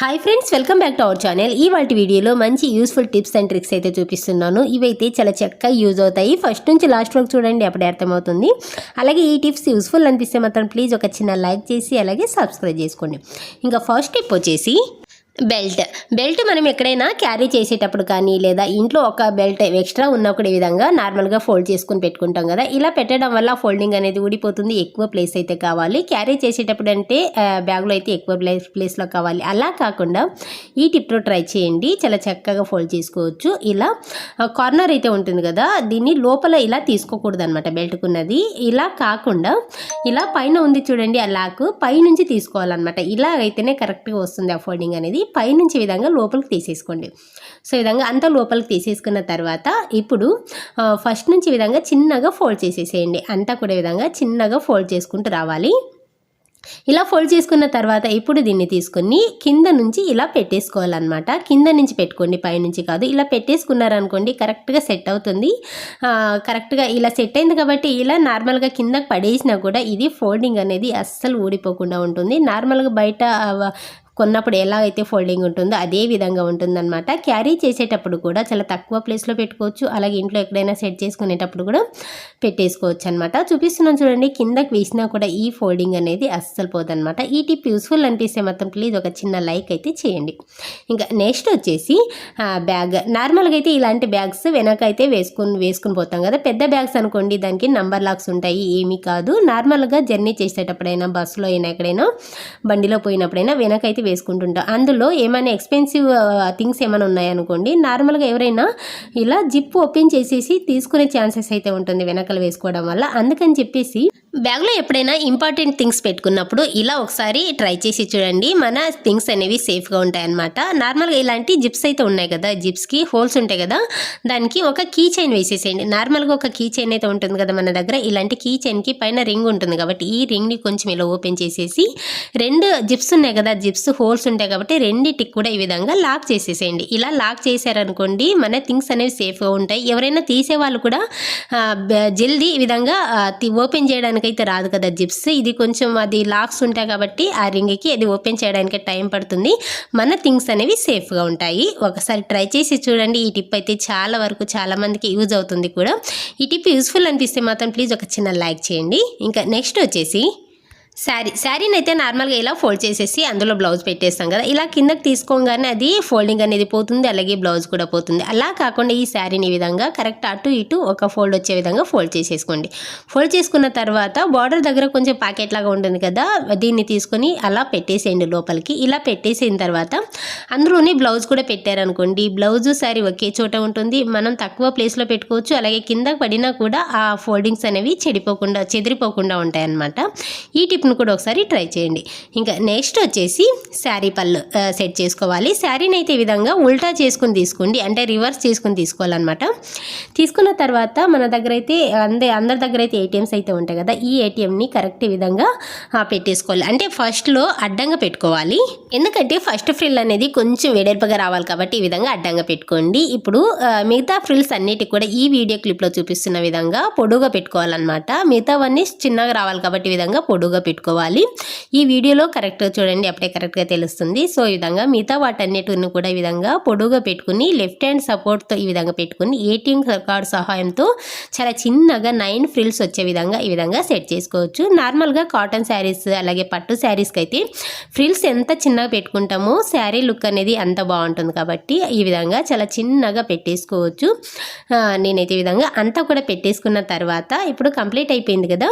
Hi friends welcome back to our channel ఈ వాటి వీడియోలో మంచి యూస్ఫుల్ టిప్స్ అండ్ ట్రిక్స్ అయితే చూపిస్తున్నాను. ఇవైతే చాలా చక్కగా యూజ్ అవుతాయి. ఫస్ట్ నుంచి లాస్ట్ వరకు చూడండి అప్పుడే అర్థమవుతుంది. అలాగే ఈ టిప్స్ యూస్ఫుల్ అనిపిస్తే మాత్రం ప్లీజ్ ఒక చిన్న లైక్ చేసి అలాగే సబ్స్క్రైబ్ చేసుకోండి. ఇంకా ఫస్ట్ టిప్ వచ్చేసి బెల్ట్. బెల్ట్ మనం ఎక్కడైనా క్యారీ చేసేటప్పుడు కానీ లేదా ఇంట్లో ఒక బెల్ట్ ఎక్స్ట్రా ఉన్నప్పుడు ఈ విధంగా నార్మల్గా ఫోల్డ్ చేసుకుని పెట్టుకుంటాం కదా. ఇలా పెట్టడం వల్ల ఫోల్డింగ్ అనేది ఊడిపోతుంది ఎక్కువ ప్లేస్ అయితే కావాలి. క్యారీ చేసేటప్పుడు అంటే బ్యాగ్లో అయితే ఎక్కువ ప్లేస్ ప్లేస్లో కావాలి. అలా కాకుండా ఈ టిప్లో ట్రై చేయండి. చాలా చక్కగా ఫోల్డ్ చేసుకోవచ్చు. ఇలా కార్నర్ అయితే ఉంటుంది కదా దీన్ని లోపల ఇలా తీసుకోకూడదు అనమాట బెల్ట్కున్నది. ఇలా కాకుండా ఇలా పైన ఉంది చూడండి ఆ లాక్ పైనుంచి తీసుకోవాలన్నమాట. ఇలా అయితేనే కరెక్ట్గా వస్తుంది ఆ ఫోల్డింగ్ అనేది. పైనుంచి విధంగా లోపలికి తీసేసుకోండి. సో ఈ విధంగా అంతా లోపలికి తీసేసుకున్న తర్వాత ఇప్పుడు ఫస్ట్ నుంచి విధంగా చిన్నగా ఫోల్డ్ చేసేసేయండి. అంతా కూడా విధంగా చిన్నగా ఫోల్డ్ చేసుకుంటూ రావాలి. ఇలా ఫోల్డ్ చేసుకున్న తర్వాత ఇప్పుడు దీన్ని తీసుకొని కింద నుంచి ఇలా పెట్టేసుకోవాలన్నమాట. కింద నుంచి పెట్టుకోండి పైనుంచి కాదు. ఇలా పెట్టేసుకున్నారనుకోండి కరెక్ట్గా సెట్ అవుతుంది. కరెక్ట్గా ఇలా సెట్ అయింది కాబట్టి ఇలా నార్మల్గా కింద పడేసినా కూడా ఇది ఫోల్డింగ్ అనేది అస్సలు ఊడిపోకుండా ఉంటుంది. నార్మల్గా బయట కొన్నప్పుడు ఎలా అయితే ఫోల్డింగ్ ఉంటుందో అదే విధంగా ఉంటుందన్నమాట. క్యారీ చేసేటప్పుడు కూడా చాలా తక్కువ ప్లేస్లో పెట్టుకోవచ్చు. అలాగే ఇంట్లో ఎక్కడైనా సెట్ చేసుకునేటప్పుడు కూడా పెట్టేసుకోవచ్చు అనమాట చూపిస్తున్నాను చూడండి కిందకి వేసినా కూడా ఈ ఫోల్డింగ్ అనేది అస్సలు పోదన్నమాట. ఈ టిప్ యూస్ఫుల్ అనిపిస్తే మాత్రం ప్లీజ్ ఒక చిన్న లైక్ అయితే చేయండి. ఇంకా నెక్స్ట్ వచ్చేసి బ్యాగ్. నార్మల్గా అయితే ఇలాంటి బ్యాగ్స్ వెనక అయితే వేసుకుని వేసుకుని పోతాం కదా. పెద్ద బ్యాగ్స్ అనుకోండి దానికి నంబర్ లాక్స్ ఉంటాయి ఏమీ కాదు. నార్మల్గా జర్నీ చేసేటప్పుడైనా బస్సులో అయినా ఎక్కడైనా బండిలో పోయినప్పుడైనా వెనకైతే వేసుకుంటుంటాం. అందులో ఏమైనా ఎక్స్పెన్సివ్ థింగ్స్ ఏమైనా ఉన్నాయనుకోండి నార్మల్గా ఎవరైనా ఇలా జిప్ ఓపెన్ చేసేసి తీసుకునే ఛాన్సెస్ అయితే ఉంటుంది వెనకలు వేసుకోవడం వల్ల. అందుకని చెప్పేసి బ్యాగ్లో ఎప్పుడైనా ఇంపార్టెంట్ థింగ్స్ పెట్టుకున్నప్పుడు ఇలా ఒకసారి ట్రై చేసి చూడండి. మన థింగ్స్ అనేవి సేఫ్గా ఉంటాయన్నమాట. నార్మల్గా ఇలాంటి జిప్స్ అయితే ఉన్నాయి కదా. జిప్స్కి హోల్స్ ఉంటాయి కదా. దానికి ఒక కీ చైన్ వేసేసేయండి. నార్మల్గా ఒక కీ చైన్ అయితే ఉంటుంది కదా మన దగ్గర. ఇలాంటి కీ చైన్కి పైన రింగ్ ఉంటుంది కాబట్టి ఈ రింగ్ని కొంచెం ఇలా ఓపెన్ చేసేసి రెండు జిప్స్ ఉన్నాయి కదా. జిప్స్ హోల్స్ ఉంటాయి కాబట్టి రెండింటికి కూడా ఈ విధంగా లాక్ చేసేసేయండి. ఇలా లాక్ చేశారనుకోండి మన థింగ్స్ అనేవి సేఫ్గా ఉంటాయి. ఎవరైనా తీసేవాళ్ళు కూడా జల్దీ ఈ విధంగా ఓపెన్ చేయడానికి మనకైతే రాదు కదా జిప్స్. ఇది కొంచెం అది లాక్స్ ఉంటాయి కాబట్టి ఆ రింగ్కి అది ఓపెన్ చేయడానికి టైం పడుతుంది. మన థింగ్స్ అనేవి సేఫ్గా ఉంటాయి. ఒకసారి ట్రై చేసి చూడండి. ఈ టిప్ అయితే చాలా వరకు చాలా మందికి యూజ్ అవుతుంది కూడా. ఈ టిప్ యూస్ఫుల్ అనిపిస్తే మాత్రం ప్లీజ్ ఒక చిన్న లైక్ చేయండి. ఇంకా నెక్స్ట్ వచ్చేసి శారీ శారీని అయితే నార్మల్గా ఇలా ఫోల్డ్ చేసేసి అందులో బ్లౌజ్ పెట్టేస్తాం కదా. ఇలా కిందకి తీసుకోగానే అది ఫోల్డింగ్ అనేది పోతుంది అలాగే బ్లౌజ్ కూడా పోతుంది. అలా కాకుండా ఈ శారీని ఈ విధంగా కరెక్ట్ అటు ఇటు ఒక ఫోల్డ్ వచ్చే విధంగా ఫోల్డ్ చేసేసుకోండి. ఫోల్డ్ చేసుకున్న తర్వాత బార్డర్ దగ్గర కొంచెం ప్యాకెట్ లాగా ఉంటుంది కదా దీన్ని తీసుకొని అలా పెట్టేసేయండి లోపలికి. ఇలా పెట్టేసిన తర్వాత అందులోనే బ్లౌజ్ కూడా పెట్టారనుకోండి. బ్లౌజ్ శారీ ఒకే చోట ఉంటుంది. మనం తక్కువ ప్లేస్లో పెట్టుకోవచ్చు. అలాగే కింద పడినా కూడా ఆ ఫోల్డింగ్స్ అనేవి చెడిపోకుండా చెదిరిపోకుండా ఉంటాయన్నమాట. ఈ టిప్ టిప్ను కూడా ఒకసారి ట్రై చేయండి. ఇంకా నెక్స్ట్ వచ్చేసి శారీ పళ్ళు సెట్ చేసుకోవాలి. శారీని అయితే ఈ విధంగా ఉల్టా చేసుకుని తీసుకోండి. అంటే రివర్స్ చేసుకుని తీసుకోవాలన్నమాట. తీసుకున్న తర్వాత మన దగ్గర అయితే అందే అందరి దగ్గర అయితే ఏటీఎంస్ అయితే ఉంటాయి కదా ఈ ఏటీఎంని కరెక్ట్ విధంగా పెట్టేసుకోవాలి. అంటే ఫస్ట్లో అడ్డంగా పెట్టుకోవాలి. ఎందుకంటే ఫస్ట్ ఫ్రిల్ అనేది కొంచెం వెడల్పుగా రావాలి కాబట్టి ఈ విధంగా అడ్డంగా పెట్టుకోండి. ఇప్పుడు మిగతా ఫ్రిల్స్ అన్నిటికి కూడా ఈ వీడియో క్లిప్లో చూపిస్తున్న విధంగా పొడుగా పెట్టుకోవాలన్నమాట. మిగతావన్నీ చిన్నగా రావాలి కాబట్టి ఈ విధంగా పొడుగా పెట్టుకోవాలి. ఈ వీడియోలో కరెక్ట్గా చూడండి అప్పుడే కరెక్ట్గా తెలుస్తుంది. సో ఈ విధంగా మిగతా వాటన్నిటిని కూడా ఈ విధంగా పొడుగా పెట్టుకుని లెఫ్ట్ హ్యాండ్ సపోర్ట్తో ఈ విధంగా పెట్టుకుని ఏటీఎం కార్డ్ సహాయంతో చాలా చిన్నగా నైన్ ఫ్రిల్స్ వచ్చే విధంగా ఈ విధంగా సెట్ చేసుకోవచ్చు. నార్మల్గా కాటన్ శారీస్ అలాగే పట్టు శారీస్కి అయితే ఫ్రిల్స్ ఎంత చిన్నగా పెట్టుకుంటామో శారీ లుక్ అనేది అంత బాగుంటుంది కాబట్టి ఈ విధంగా చాలా చిన్నగా పెట్టేసుకోవచ్చు. నేనైతే ఈ విధంగా అంతా కూడా పెట్టేసుకున్న తర్వాత ఇప్పుడు కంప్లీట్ అయిపోయింది కదా?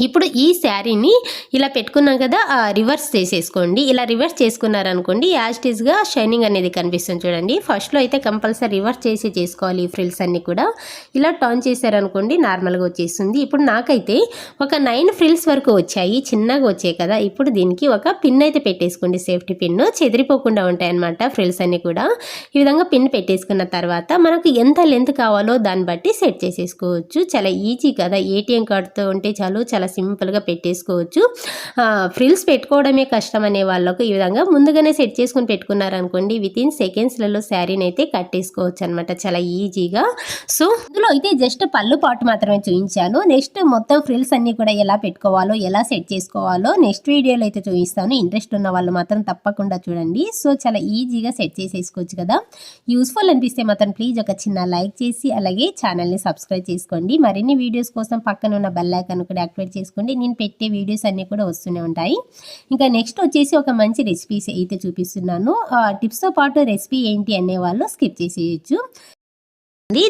ఇప్పుడు ఈ శారీని ఇలా పెట్టుకున్నాం కదా రివర్స్ చేసేసుకోండి. ఇలా రివర్స్ చేసుకున్నారనుకోండి యాస్టీస్గా షైనింగ్ అనేది కనిపిస్తుంది చూడండి. ఫస్ట్లో అయితే కంపల్సరీ రివర్స్ చేసి చేసుకోవాలి ఈ ఫ్రిల్స్ అన్నీ కూడా. ఇలా టర్న్ చేశారనుకోండి నార్మల్గా వచ్చేస్తుంది. ఇప్పుడు నాకైతే ఒక నైన్ ఫ్రిల్స్ వరకు వచ్చాయి చిన్నగా వచ్చాయి కదా. ఇప్పుడు దీనికి ఒక పిన్ అయితే పెట్టేసుకోండి. సేఫ్టీ పిన్ చెదిరిపోకుండా ఉంటాయన్నమాట ఫ్రిల్స్ అన్నీ కూడా. ఈ విధంగా పిన్ పెట్టేసుకున్న తర్వాత మనకు ఎంత లెంత్ కావాలో దాన్ని బట్టి సెట్ చేసేసుకోవచ్చు. చాలా ఈజీ కదా. ఏటీఎం కార్డుతో ఉంటే చాలు చాలా చాలా సింపుల్గా పెట్టేసుకోవచ్చు. ఫ్రిల్స్ పెట్టుకోవడమే కష్టం అనే వాళ్ళకు ఈ విధంగా ముందుగానే సెట్ చేసుకుని పెట్టుకున్నారనుకోండి విత్ ఇన్ సెకండ్స్లలో శారీని అయితే కట్టేసుకోవచ్చు అనమాట చాలా ఈజీగా. సో ఇందులో అయితే జస్ట్ పళ్ళు పాటు మాత్రమే చూపించాను నెక్స్ట్ మొత్తం ఫ్రిల్స్ అన్ని కూడా ఎలా పెట్టుకోవాలో ఎలా సెట్ చేసుకోవాలో నెక్స్ట్ వీడియోలో అయితే చూపిస్తాను. ఇంట్రెస్ట్ ఉన్న వాళ్ళు మాత్రం తప్పకుండా చూడండి. సో చాలా ఈజీగా సెట్ చేసేసుకోవచ్చు కదా. యూస్ఫుల్ అనిపిస్తే మాత్రం ప్లీజ్ ఒక చిన్న లైక్ చేసి అలాగే ఛానల్ని సబ్స్క్రైబ్ చేసుకోండి. మరిన్ని వీడియోస్ కోసం పక్కన ఉన్న బెల్ ఐకాన్ కూడా యాక్టివేట్ చేసుకోండి. నేను పెట్టే వీడియోస్ అన్నీ కూడా వస్తూనే ఉంటాయి. ఇంకా నెక్స్ట్ వచ్చేసి ఒక మంచి రెసిపీస్ అయితే చూపిస్తున్నాను. టిప్స్తో పాటు రెసిపీ ఏంటి అనే వాళ్ళు స్కిప్ చేసేయచ్చు.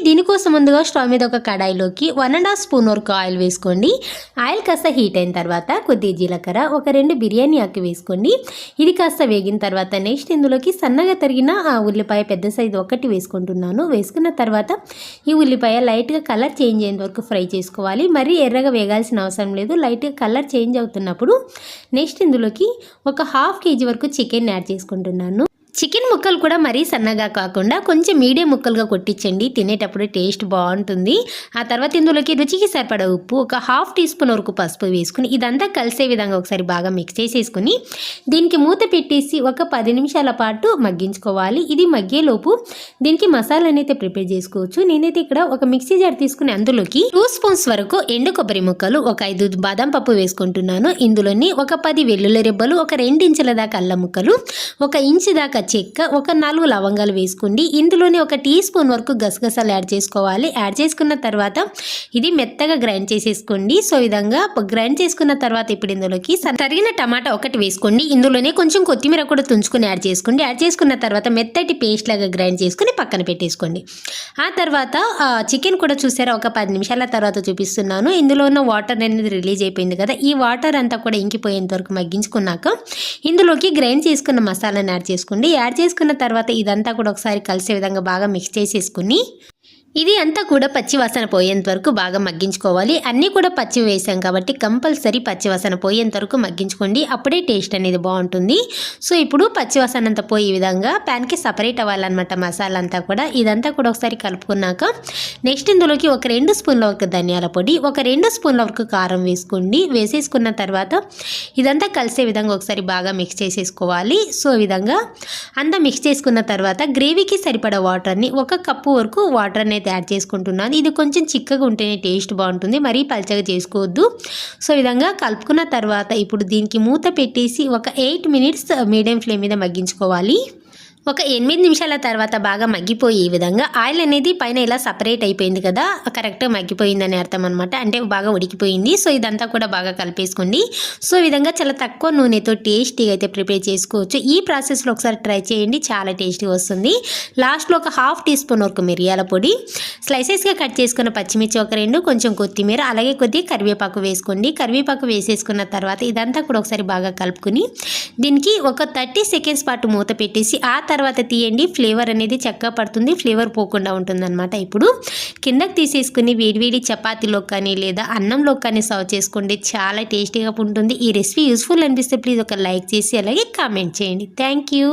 దీనికోసం ముందుగా స్టవ్ మీద ఒక కడాయిలోకి వన్ అండ్ హాఫ్ స్పూన్ వరకు ఆయిల్ వేసుకోండి. ఆయిల్ కాస్త హీట్ అయిన తర్వాత కొద్ది జీలకర్ర ఒక రెండు బిర్యానీ ఆకు వేసుకోండి. ఇది కాస్త వేగిన తర్వాత నెక్స్ట్ ఇందులోకి సన్నగా తరిగిన ఆ ఉల్లిపాయ పెద్ద సైజు ఒకటి వేసుకుంటున్నాను. వేసుకున్న తర్వాత ఈ ఉల్లిపాయ లైట్గా కలర్ చేంజ్ అయ్యేంత వరకు ఫ్రై చేసుకోవాలి. మరీ ఎర్రగా వేగాల్సిన అవసరం లేదు. లైట్గా కలర్ చేంజ్ అవుతున్నప్పుడు నెక్స్ట్ ఇందులోకి ఒక హాఫ్ కేజీ వరకు చికెన్ యాడ్ చేసుకుంటున్నాను. చికెన్ ముక్కలు కూడా మరీ సన్నగా కాకుండా కొంచెం మీడియం ముక్కలుగా కొట్టించండి. తినేటప్పుడు టేస్ట్ బాగుంటుంది. ఆ తర్వాత ఇందులోకి రుచికి సరిపడ ఉప్పు ఒక హాఫ్ టీ స్పూన్ వరకు పసుపు వేసుకుని ఇదంతా కలిసే విధంగా ఒకసారి బాగా మిక్స్ చేసేసుకుని దీనికి మూత పెట్టేసి ఒక పది నిమిషాల పాటు మగ్గించుకోవాలి. ఇది మగ్గేలోపు దీనికి మసాలా అయితే ప్రిపేర్ చేసుకోవచ్చు. నేనైతే ఇక్కడ ఒక మిక్సీ జార్ తీసుకుని అందులోకి టూ స్పూన్స్ వరకు ఎండు కొబ్బరి ముక్కలు ఒక ఐదు బాదం పప్పు వేసుకుంటున్నాను. ఇందులోని ఒక పది వెల్లుల్లి రెబ్బలు ఒక రెండు ఇంచుల దాకా అల్లం ముక్కలు ఒక ఇంచు దాకా చెక్క ఒక నాలుగు లవంగాలు వేసుకోండి. ఇందులోనే ఒక టీ స్పూన్ వరకు గసగసాలు యాడ్ చేసుకోవాలి. యాడ్ చేసుకున్న తర్వాత ఇది మెత్తగా గ్రైండ్ చేసేసుకోండి. సో విధంగా గ్రైండ్ చేసుకున్న తర్వాత ఇప్పుడు ఇందులోకి తరిగిన టమాటా ఒకటి వేసుకోండి. ఇందులోనే కొంచెం కొత్తిమీర కూడా తుంచుకొని యాడ్ చేసుకోండి. యాడ్ చేసుకున్న తర్వాత మెత్తటి పేస్ట్ లాగా గ్రైండ్ చేసుకుని పక్కన పెట్టేసుకోండి. ఆ తర్వాత చికెన్ కూడా చూసారా? ఒక పది నిమిషాల తర్వాత చూపిస్తున్నాను. ఇందులో ఉన్న వాటర్ అనేది రిలీజ్ అయిపోయింది కదా. ఈ వాటర్ అంతా కూడా ఇంకిపోయేంత వరకు మగ్గించుకున్నాక ఇందులోకి గ్రైండ్ చేసుకున్న మసాలాని యాడ్ చేసుకోండి. యాడ్ చేసుకున్న తర్వాత ఇదంతా కూడా ఒకసారి కలిసే విధంగా బాగా మిక్స్ చేసేసుకుని ఇది అంతా కూడా పచ్చివాసన పోయేంత వరకు బాగా మగ్గించుకోవాలి. అన్నీ కూడా పచ్చి వేసాం కాబట్టి కంపల్సరీ పచ్చివాసన పోయేంత వరకు మగ్గించుకోండి. అప్పుడే టేస్ట్ అనేది బాగుంటుంది. సో ఇప్పుడు పచ్చివాసన అంతా పోయే విధంగా ప్యాన్కి సపరేట్ అవ్వాలన్నమాట మసాలా అంతా కూడా. ఇదంతా కూడా ఒకసారి కలుపుకున్నాక నెక్స్ట్ ఇందులోకి ఒక రెండు స్పూన్ల వరకు ధనియాల పొడి ఒక రెండు స్పూన్ల వరకు కారం వేసుకోండి. వేసేసుకున్న తర్వాత ఇదంతా కలిసే విధంగా ఒకసారి బాగా మిక్స్ చేసేసుకోవాలి. సో విధంగా అంతా మిక్స్ చేసుకున్న తర్వాత గ్రేవీకి సరిపడా వాటర్ని ఒక కప్పు వరకు వాటర్ని అయితే యాడ్ చేసుకుంటున్నాను. ఇది కొంచెం చిక్కగా ఉంటేనే టేస్ట్ బాగుంటుంది. మరీ పల్చగా చేసుకోవద్దు. సో విధంగా కలుపుకున్న తర్వాత ఇప్పుడు దీనికి మూత పెట్టేసి ఒక ఎయిట్ మినిట్స్ మీడియం ఫ్లేమ్ మీద మగ్గించుకోవాలి. ఒక ఎనిమిది నిమిషాల తర్వాత బాగా మగ్గిపోయి ఈ విధంగా ఆయిల్ అనేది పైన ఇలా సపరేట్ అయిపోయింది కదా కరెక్ట్గా మగ్గిపోయిందని అర్థం అనమాట అంటే బాగా ఉడికిపోయింది. సో ఇదంతా కూడా బాగా కలిపేసుకోండి. సో ఈ విధంగా చాలా తక్కువ నూనెతో టేస్టీగా అయితే ప్రిపేర్ చేసుకోవచ్చు. ఈ ప్రాసెస్లో ఒకసారి ట్రై చేయండి. చాలా టేస్టీగా వస్తుంది. లాస్ట్లో ఒక హాఫ్ టీ స్పూన్ వరకు మిరియాల పొడి స్లైసెస్గా కట్ చేసుకున్న పచ్చిమిర్చి ఒక రెండు కొంచెం కొత్తిమీర అలాగే కొద్దిగా కరివేపాకు వేసుకోండి. కరివేపాకు వేసేసుకున్న తర్వాత ఇదంతా కూడా ఒకసారి బాగా కలుపుకుని దీనికి ఒక థర్టీ సెకండ్స్ పాటు మూత పెట్టేసి ఆ తర్వాత తర్వాత తీయండి. ఫ్లేవర్ అనేది చక్కగా పడుతుంది. ఫ్లేవర్ పోకుండా ఉంటుందన్నమాట ఇప్పుడు. కిందకి తీసేసుకుని వేడివేడి చపాతీలో కానీ లేదా అన్నంలో కానీ సర్వ్ చేసుకోండి చాలా టేస్టీగా ఉంటుంది. ఈ రెసిపీ యూస్ఫుల్ అనిపిస్తే ప్లీజ్ ఒక లైక్ చేసి అలాగే కామెంట్ చేయండి. Thank you.